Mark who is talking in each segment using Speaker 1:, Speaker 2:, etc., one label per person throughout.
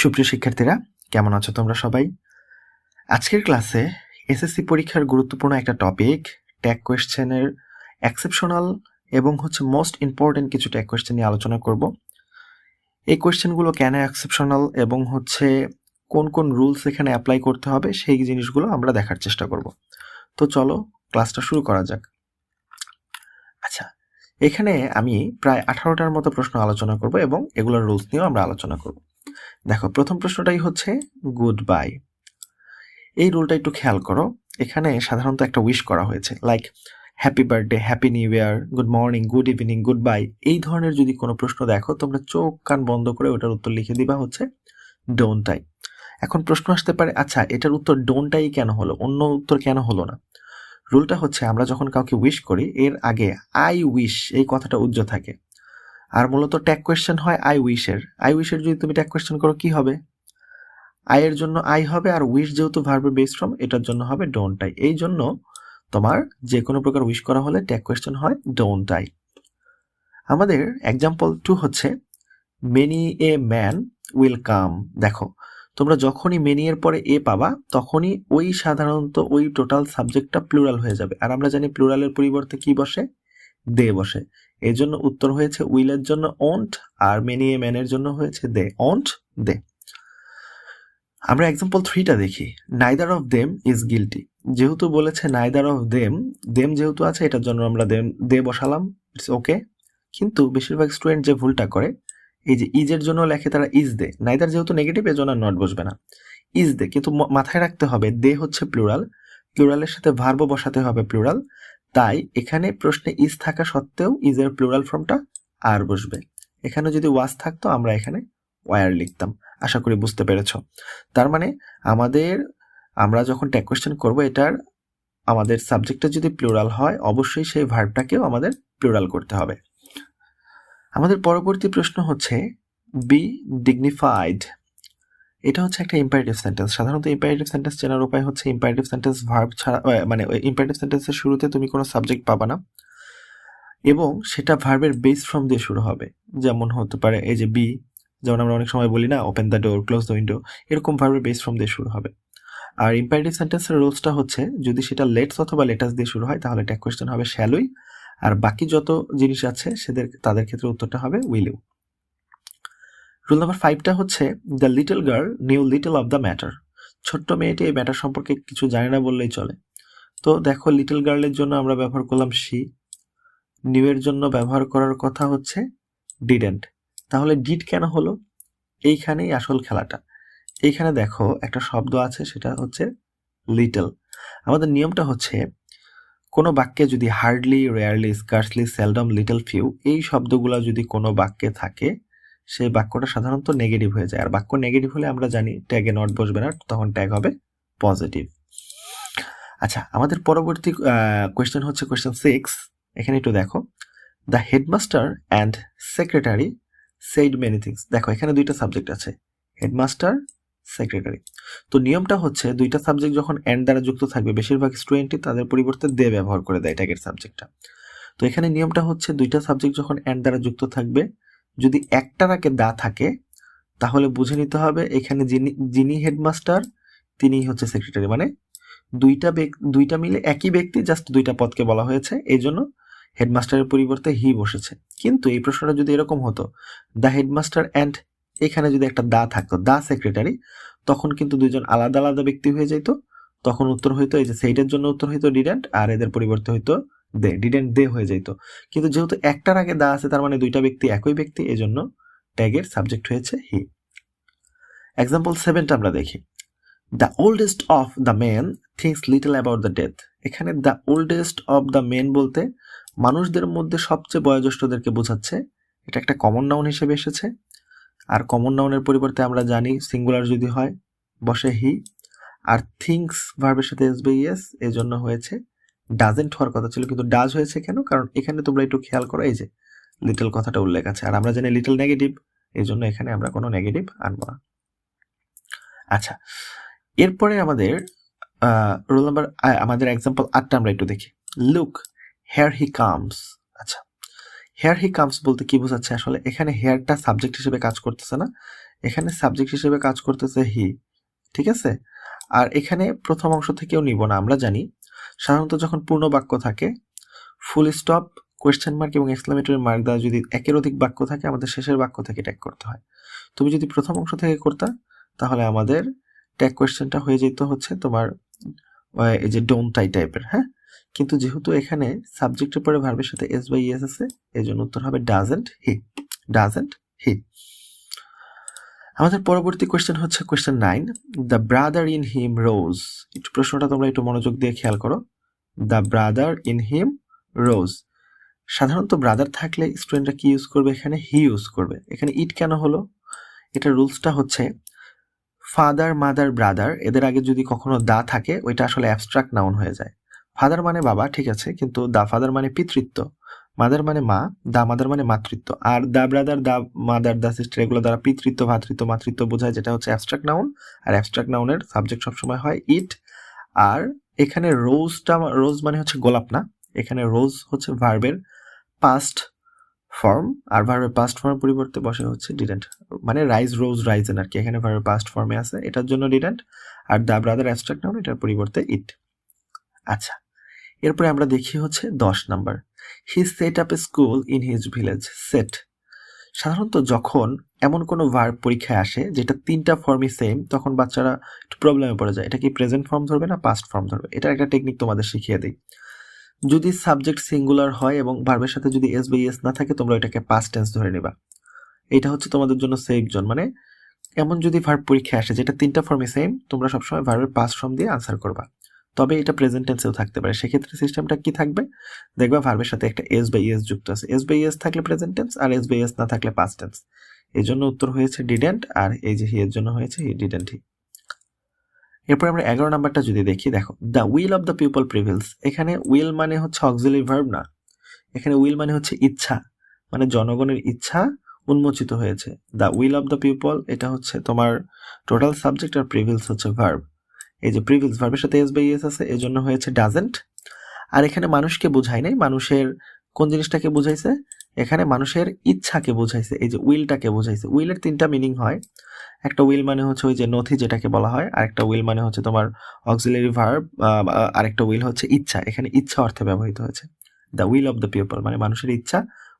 Speaker 1: সুপ্রিয় শিক্ষার্থীরা, কেমন আছো তোমরা সবাই? আজকের ক্লাসে এসএসসি পরীক্ষার গুরুত্বপূর্ণ একটা টপিক ট্যাগ কোয়েশ্চেনের এক্সেপশনাল এবং হচ্ছে মোস্ট ইম্পর্টেন্ট কিছু ট্যাগ কোয়েশ্চেন নিয়ে আলোচনা করব। এই কোয়েশ্চেনগুলো কেন এক্সেপশনাল এবং হচ্ছে কোন কোন রুলস এখানে অ্যাপ্লাই করতে হবে, সেই জিনিসগুলো আমরা দেখার চেষ্টা করব। তো চলো ক্লাসটা শুরু করা যাক। আচ্ছা এখানে আমি প্রায় আঠারোটার মতো প্রশ্ন আলোচনা করব এবং এগুলোর রুলস নিয়েও আমরা আলোচনা করব। দেখো, প্রথম প্রশ্নটাই হচ্ছে গুড বাই এই রুলটা একটু খেয়াল করো, এখানে সাধারণত একটা উইশ করা হয়েছে like happy birthday, happy new year, good morning, good evening good bye এই ধরনের যদি কোনো প্রশ্ন দেখো, তোমরা চোখ, কান বন্ধ করে ওটার উত্তর লিখে দিবা হচ্ছে ডোনটাই এখন প্রশ্ন আসতে পারে আচ্ছা এটার উত্তর ডোনটাই কেন হলো? অন্য উত্তর কেন হলো না? রুলটা হচ্ছে, আমরা যখন কাউকে উইশ করি, এর আগে, আই উইশ, এই কথাটা উজ্জ্ব থাকে। আর মূলত ট্যাগ কোয়েশ্চেন হয় আই উইশের আই উইশের যদি তুমি ট্যাগ কোয়েশ্চেন করো, কি হবে? আয়ের জন্য আই হবে আর উইশ যেহেতু ভার্বের বেস ফ্রম এটার জন্য হবে ডোন্ট আই এই জন্য তোমার যে কোনো প্রকার উইশ করা হলে ট্যাগ কোয়েশ্চেন হয় ডোন্ট আই আমাদের এক্সাম্পল টু হচ্ছে many a man will come দেখো, তোমরা যখনই মেনি এর পরে এ পাবা, তখনই ওই সাধারণত ওই টোটাল সাবজেক্টটা প্লুরাল হয়ে যাবে। আর আমরা জানি প্লুরালের পরিবর্তে কি বসে? দে বসে। এই জন্য উত্তর হয়েছে উইলের জন্য অন্ট আর মেনি এ ম্যানের জন্য হয়েছে দে। অন্ট দে। আমরা এক্সাম্পল থ্রিটা দেখি। Neither of them is guilty যেহেতু বলেছে নাইদার অফ দেম দেম যেহেতু আছে, এটার জন্য আমরা দেম দে বসালাম ইটস ওকে কিন্তু বেশিরভাগ স্টুডেন্ট যে ভুলটা করে, এই যে ইজের জন্য লেখে তারা ইজ দে। নাইদার যেহেতু নেগেটিভ এর জন্য নট বসবে না। ইজ দে, কিন্তু মাথায় রাখতে হবে, দে হচ্ছে প্লুরাল প্লুরালের সাথে ভার্ব বসাতে হবে প্লুরাল তাই এখানে প্রশ্নে ইজ থাকা সত্ত্বেও ইজের প্লুরাল ফর্মটা আর বসবে। এখানে যদি ওয়াজ থাকতো, আমরা এখানে ওয়ার লিখতাম। আশা করি বুঝতে পেরেছ। তার মানে আমাদের, আমরা যখন ট্যাগ কোয়েশ্চেন করব, এটার আমাদের সাবজেক্টটা যদি প্লুরাল হয়, অবশ্যই সেই ভার্বটাকেও আমাদের প্লুরাল করতে হবে। আমাদের পরবর্তী প্রশ্ন হচ্ছে বি ডিগনিফাইড এটা হচ্ছে একটা ইম্পারেটিভ সেন্টেন্স সাধারণত ইম্পারেটিভ সেন্টেন্স চেনার উপায় হচ্ছে ইম্পারেটিভ সেন্টেন্স ভার্ব ছাড়া মানে ইম্পারেটিভ সেন্টেন্সের শুরুতে তুমি কোনো সাবজেক্ট পাবা না। এবং সেটা ভার্বের বেস ফ্রম দিয়ে শুরু হবে। যেমন হতে পারে এই যে বি যেমন আমরা অনেক সময় বলি না open the door close the window এরকম ভার্বের বেস ফ্রম দিয়ে শুরু হবে। আর ইম্পারেটিভ সেন্টেন্সের রুলসটা হচ্ছে, যদি সেটা লেটস অথবা লেটাস দিয়ে শুরু হয়, তাহলে ট্যাগ কোয়েশ্চেন হবে শ্যালুই আর বাকি যত জিনিস আছে, সেদের, তাদের ক্ষেত্রে উত্তরটা হবে উইলিউ রুল নাম্বার ফাইভটা হচ্ছে the little girl knew little of the matter ছোট্ট মেয়েটি এই ম্যাটার সম্পর্কে কিছু জানে না বললেই চলে। তো দেখো লিটল গার্লের জন্য আমরা ব্যবহার করলাম শি নিউ এর জন্য ব্যবহার করার কথা হচ্ছে ডিডেন্ট তাহলে ডিড কেন হলো? এইখানেই আসল খেলাটা। এইখানে দেখো, একটা শব্দ আছে, সেটা হচ্ছে লিটল আমাদের নিয়মটা হচ্ছে, কোনো বাক্যে যদি hardly rarely scarcely seldom little few এই শব্দগুলো যদি কোনো বাক্যে থাকে সেই বাক্যটা সাধারণত নেগেটিভ হয়ে যায়। আর বাক্য নেগেটিভ হলে আমরা জানি ট্যাগে নট বসবে না, তখন ট্যাগ হবে পজিটিভ আচ্ছা আমাদের পরবর্তী কোয়েশ্চেন হচ্ছে কোয়েশ্চেন সিক্স এখানে একটু দেখো। The headmaster and secretary said many things দেখো, এখানে দুইটা সাবজেক্ট আছে। হেডমাস্টার সেক্রেটারি তো নিয়মটা হচ্ছে, দুইটা সাবজেক্ট যখন অ্যান্ড দ্বারা যুক্ত থাকবে, বেশিরভাগ স্টুডেন্টই তাদের পরিবর্তে দে ব্যবহার করে দেয় ট্যাগের সাবজেক্টটা তো এখানে নিয়মটা হচ্ছে, দুইটা সাবজেক্ট যখন অ্যান্ড দ্বারা যুক্ত থাকবে যদি একটার আগে দা থাকে, তাহলে বুঝে নিতে হবে এখানে যিনি যিনি হেডমাস্টার তিনিই হচ্ছে সেক্রেটারি। মানে দুইটা দুইটা মিলে একই ব্যক্তি, জাস্ট দুইটা পদকে বলা হয়েছে। এই জন্য হেডমাস্টারের পরিবর্তে হি বসেছে। কিন্তু এই প্রশ্নটা যদি এরকম হতো দ্য হেডমাস্টার অ্যান্ড এখানে যদি একটা দা থাকতো, দা সেক্রেটারি তখন কিন্তু দুইজন আলাদা আলাদা ব্যক্তি হয়ে যেত তখন উত্তর হইতো এই যে সেইটার জন্য উত্তর হইতো ডিডেন্ট, আর এদের পরিবর্তে হইতো দে ডিডেন্ট দে হয়ে যেত কিন্তু যেহেতু একটার আগে দা আছে, তার মানে দুইটা ব্যক্তি একই ব্যক্তি এই জন্য ট্যাগের সাবজেক্ট হয়েছে হি এক্সাম্পল সেভেনটা আমরা দেখি। The oldest of the men things little about the death এখানে the oldest of the men বলতে মানুষদের মধ্যে সবচেয়ে বয়োজ্যেষ্ঠদেরকে বোঝাচ্ছে। এটা একটা কমন নাউন হিসেবে এসেছে। আর কমন নাউনের পরিবর্তে আমরা জানি সিঙ্গুলার যদি হয়, বসে হি আর থিংস ভার্বের সাথে এসবে ইয়েস এই জন্য হয়েছে ডাজেন্ট হওয়ার কথা ছিল, কিন্তু ডাজ হয়েছে কেন? কারণ এখানে তোমরা একটু খেয়াল করো, এই যে লিটল কথাটা উল্লেখ আছে। আর আমরা জানি লিটল নেগেটিভ এই জন্য এখানে আমরা কোনো নেগেটিভ আনব না। আচ্ছা এরপরে আমাদের রোল নাম্বার আমাদের এক্সাম্পল আটটা আমরা একটু দেখি। লুক হেয়ার হি কামস আচ্ছা হেয়ার হি কামস বলতে কি বোঝাচ্ছে? আসলে এখানে হেয়ারটা সাবজেক্ট হিসেবে কাজ করতেছে না। এখানে সাবজেক্ট হিসেবে কাজ করতেছে হি ঠিক আছে? আর এখানে প্রথম অংশ থেকেও নিব না, আমরা জানি সাধারণত যখন পূর্ণ বাক্য থাকে ফুল স্টপ কোয়েশ্চেন মার্ক এবং এক্সক্লামেটরি মার্ক দ্বারা যদি একের অধিক বাক্য থাকে, আমাদের শেষের বাক্য থেকে ট্যাগ করতে হয়। তুমি যদি প্রথম অংশ থেকে করতা, তাহলে আমাদের ট্যাগ কোয়েশ্চেনটা হয়ে যেত হচ্ছে তোমার এই যে ডোন্ট টাই টাইপের হ্যাঁ? কিন্তু যেহেতু এখানে সাবজেক্টের পরে ভার্বের সাথে এস বাই ইএস আছে এই জন্য উত্তর হবে ডাজেন্ট হি ডাজেন্ট হি আমাদের পরবর্তী কোয়েশ্চেন হচ্ছে question nine the brother in him rose একটু প্রশ্নটা তোমরা একটু মনোযোগ দিয়ে খেয়াল করো। The brother in him rose সাধারণত ব্রাদার থাকলে স্টুডেন্টরা কি ইউজ করবে এখানে? হি ইউজ করবে। এখানে ইট কেন হলো? এটা রুলসটা হচ্ছে ফাদার মাদার ব্রাদার এদের আগে যদি কখনো দা থাকে, ওইটা আসলে অ্যাবস্ট্রাক্ট নাউন হয়ে যায়। ফাদার মানে বাবা, ঠিক আছে, কিন্তু দা ফাদার মানে পিতৃত্ব। মাদার মানে মা, দা মাদার মানে মাতৃত্ব। আর the brother the mother the sister এগুলো দ্বারা পিতৃত্ব, ভাতৃত্ব, মাতৃত্ব বোঝায় যেটা হচ্ছে অ্যাবস্ট্রাক্ট নাউন আর অ্যাবস্ট্রাক্ট নাউনের সাবজেক্ট সবসময় হয় ইট আর এখানে রোজটা রোজ মানে হচ্ছে গোলাপ না। এখানে রোজ হচ্ছে ভার্বের পাস্ট ফর্ম আর ভার্বের পাস্ট ফর্ম পরিবর্তে বসে হচ্ছে ডিডেন্ট মানে রাইজ রোজ রাইজেন আর কি। এখানে ভার্বের পাস্ট ফর্মে আছে, এটার জন্য ডিডেন্ট আর দা ব্রাদার অ্যাবস্ট্রাক্ট নাউন এটার পরিবর্তে ইট আচ্ছা এরপরে আমরা দেখি হচ্ছে দশ number. He set up a school in his village set সাধারণত যখন এমন কোনো ভার্ব পরীক্ষায় আসে যেটা তিনটা ফর্মই সেম তখন বাচ্চারা একটু প্রবলেমে পড়ে যায়। এটা কি প্রেজেন্ট ফর্ম ধরবে না পাস্ট ফর্ম ধরবে? এটা একটা টেকনিক তোমাদের শিখিয়ে দিই। যদি সাবজেক্ট সিঙ্গুলার হয় এবং ভার্বের সাথে যদি এস বাই এস না থাকে, তোমরা এটাকে পাস্ট টেন্স ধরে নিবা। এটা হচ্ছে তোমাদের জন্য সেফ জোন মানে এমন যদি ভার্ব পরীক্ষায় আসে যেটা তিনটা ফর্মে সেম তোমরা সবসময় ভার্বের পাস্ট ফর্ম দিয়ে আনসার করবা। তবে এটা প্রেজেন্ট টেন্সেও থাকতে পারে। সেক্ষেত্রে সিস্টেমটা কি থাকবে? দেখবা ভার্বের সাথে একটা এস বাই এস যুক্ত আছে। এস বাই এস থাকলে প্রেজেন্ট টেন্স আর এস বাই এস না থাকলে পাস্ট টেন্স এই জন্য উত্তর হয়েছে ডিডেন্ট আর এই যে হি এর জন্য হয়েছে হি ডিডেন্ট হি এরপর আমরা এগারো নাম্বারটা যদি দেখি, দেখো the will of the people prevails এখানে উইল মানে হচ্ছে অক্সিলারি ভার্ব না। এখানে উইল মানে হচ্ছে ইচ্ছা। মানে জনগণের ইচ্ছা উন্মোচিত হয়েছে। The will of the people এটা হচ্ছে তোমার টোটাল সাবজেক্ট আর প্রিভিলস হচ্ছে ভার্ব এই যে প্রিভিলস ভার্বের সাথে এস বাই এস আছে এই জন্য হয়েছে ডাজেন্ট আর এখানে মানুষকে বোঝায় নাই, মানুষের কোন জিনিসটাকে বুঝাইছে? এখানে মানুষের ইচ্ছাকে বোঝাইছে, এই যে উইলটাকে বোঝাইছে। উইলের তিনটা মিনিং হয়। একটা উইল মানে হচ্ছে ওই যে নথি যেটাকে বলা হয়, আর একটা উইল মানে হচ্ছে তোমার অক্সিলারি ভার্ব আর একটা উইল হচ্ছে ইচ্ছা। এখানে ইচ্ছা অর্থে ব্যবহৃত হয়েছে। The will of the people মানে মানুষের ইচ্ছা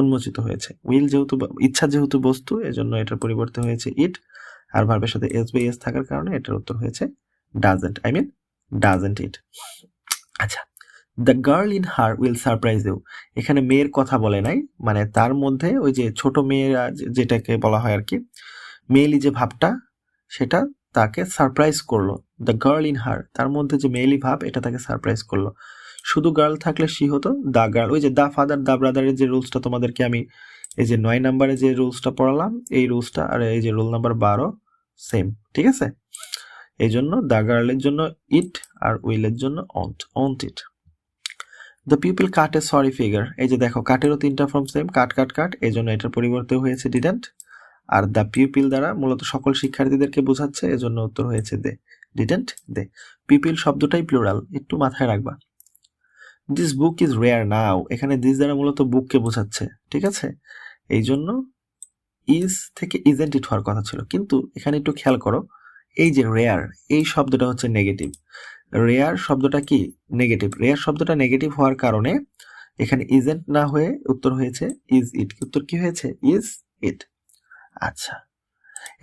Speaker 1: উন্মোচিত হয়েছে। উইল যেহেতু, ইচ্ছা যেহেতু বস্তু, এজন্য এটার পরিবর্তে হয়েছে ইট আর ভার্বের সাথে এস বাই এস থাকার কারণে এটার উত্তর হয়েছে doesn't I mean doesn't it আচ্ছা the girl in her will surprise you এখানে মেয়ের কথা বলে নাই মানে তার মধ্যে ওই যে ছোট মেয়েরা যেটাকে বলা হয় আর কি, মেয়েলি যে ভাবটা, সেটা তাকে সারপ্রাইজ করল। দ্য গার্ল ইন হার তার মধ্যে যে মেয়েলি ভাব, এটা তাকে সারপ্রাইজ করল। শুধু গার্ল থাকলে সি হতো, দা গার্ল ওই যে দা ফাদার দা ব্রাদারের যে রুলসটা তোমাদেরকে আমি, এই যে নয় নাম্বারে যে রুলসটা পড়ালাম, এই রুলসটা আর, এই যে রুল নাম্বার বারো সেম ঠিক আছে? এই জন্য দ্য গার্লের জন্য ইট আর উইলের জন্য won't won't it the people cut a sorry figure এই যে দেখো, কাটেরও তিনটা ফর্ম সেম কাট কাট কাট এই জন্য এটার পরিবর্তে হয়েছে ডিডেন্ট আর দ্য পিপিল দ্বারা মূলত সকল শিক্ষার্থীদেরকে বোঝাচ্ছে, এজন্য উত্তর হয়েছে দে ডিডেন্ট দে। পিপিল শব্দটাই প্লুরাল একটু মাথায় রাখবা। This book is rare now এখানে দিস দ্বারা মূলত বুককে বোঝাচ্ছে, ঠিক আছে? এই জন্য ইজ থেকে ইজেন্ট ইট হওয়ার কথা ছিল। কিন্তু এখানে একটু খেয়াল করো এই যে রেয়ার এই শব্দটা হচ্ছে নেগেটিভ রেয়ার শব্দটা কি? নেগেটিভ রেয়ার শব্দটা নেগেটিভ হওয়ার কারণে এখানে ইজেন্ট না হয়ে উত্তর হয়েছে ইজ ইট উত্তর কি হয়েছে? ইজ ইট আচ্ছা।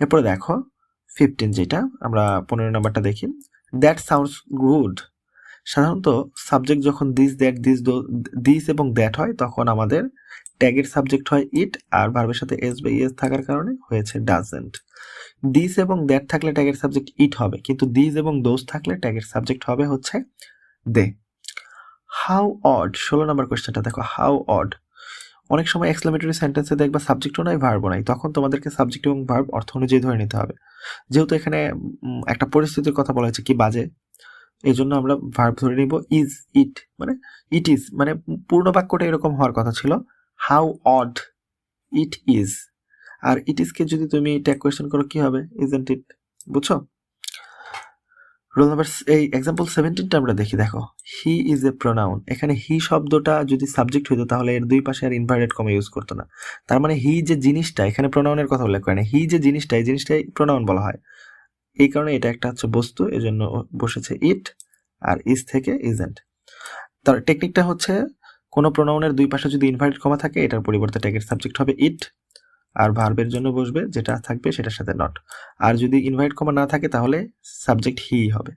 Speaker 1: এরপরে দেখো ফিফটিন যেটা, আমরা পনেরো নাম্বারটা দেখি। দ্যাট সাউন্ডস গুড সাধারণত সাবজেক্ট যখন দিস দ্যাট দিস দিস এবং দ্যাট হয়, তখন আমাদের ট্যাগের সাবজেক্ট হয় ইট আর ভার্বের সাথে এস বা ইএস থাকার কারণে হয়েছে ডাজেন্ট। দিস এবং দ্যাট থাকলে ট্যাগের সাবজেক্ট ইট হবে, কিন্তু দিস এবং দোজ থাকলে ট্যাগের সাবজেক্ট হবে হচ্ছে দে। হাউ অড, ষোলো নম্বর কোয়েশ্চেনটা দেখো, হাউ অড। অনেক সময় এক্সক্লামেটরি সেন্টেন্সে দেখবা সাবজেক্টও নাই, ভার্বও নাই, তখন তোমাদেরকে সাবজেক্ট এবং ভার্ব অর্থ অনুযায়ী ধরে নিতে হবে। যেহেতু এখানে একটা পরিস্থিতির কথা বলা হয়েছে, কি বাজে? এই জন্য আমরা ভার্ব ধরে নিব, ইজ ইট মানে ইট ইজ মানে পূর্ণ বাক্যটা এরকম হওয়ার কথা ছিল। How odd it is. R it ইজকে যদি তুমি ট্যাগ কোয়েশ্চেন করো, কি হবে? ইজেন্ট ইট বুঝছ? রোল নাম্বার এই এক্সাম্পল সেভেন্টিনটা আমরা দেখি, দেখো। হি ইজ এ প্রোনাউন এখানে হি শব্দটা যদি সাবজেক্ট হইতো, তাহলে এর দুই পাশে আর ইনভার্টেড কমে ইউজ করতো না। তার মানে হি যে জিনিসটা, এখানে প্রোনাউনের কথা উল্লেখ করে না। হি যে জিনিসটা, এই জিনিসটাই প্রোনাউন বলা হয়। এই কারণে এটা একটা হচ্ছে বস্তু, এজন্য বসেছে ইট আর ইজ থেকে ইজেন্ট তার টেকনিকটা হচ্ছে কোনো প্রোনাউনের দুই পাশে যদি ইনভার্টেড কমা থাকে, এটার পরিবর্তে ট্যাগের সাবজেক্ট হবে ইট আর ভার্বের জন্য বসবে যেটা থাকবে সেটার সাথে নট আর যদি ইনভাইট কমা না থাকে, তাহলে সাবজেক্ট হি হবে।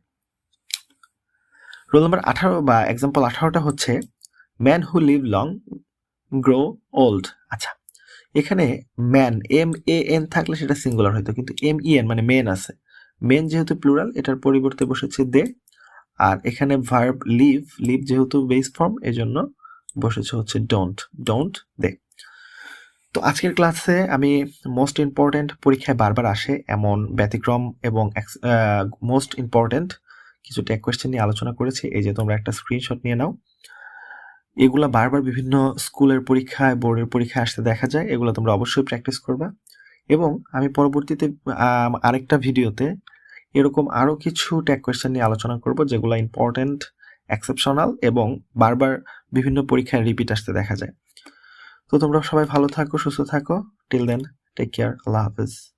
Speaker 1: রোল নাম্বার আঠারো বা এক্সাম্পল আঠারোটা হচ্ছে man who live long grow old আচ্ছা এখানে ম্যান এম এ এন থাকলে সেটা সিঙ্গুলার হয়তো, কিন্তু এম ই এন মানে মেন আছে। মেন যেহেতু প্লুরাল এটার পরিবর্তে বসেছে দে আর এখানে ভার্ব লিভ লিভ যেহেতু বেস ফর্ম এজন্য বসেছে হচ্ছে ডোন্ট ডোন্ট দে তো আজকের ক্লাসে আমি মোস্ট ইম্পর্ট্যান্ট পরীক্ষায় বারবার আসে এমন ব্যতিক্রম এবং মোস্ট ইম্পর্ট্যান্ট কিছু ট্যাগ কোয়েশ্চেন নিয়ে আলোচনা করেছি। এই যে তোমরা একটা স্ক্রিনশট নিয়ে নাও। এগুলা বারবার বিভিন্ন স্কুলের পরীক্ষায়, বোর্ডের পরীক্ষায় আসতে দেখা যায়। এগুলো তোমরা অবশ্যই প্র্যাকটিস করবা। এবং আমি পরবর্তীতে আরেকটা ভিডিওতে এরকম আরও কিছু ট্যাগ কোয়েশ্চেন নিয়ে আলোচনা করব যেগুলো ইম্পর্ট্যান্ট এক্সেপশনাল এবং বারবার বিভিন্ন পরীক্ষায় রিপিট আসতে দেখা যায়। তো তোমরা সবাই ভালো থাকো, সুস্থ থাকো। টিল দেন টেক কেয়ার আল্লাহ হাফিজ।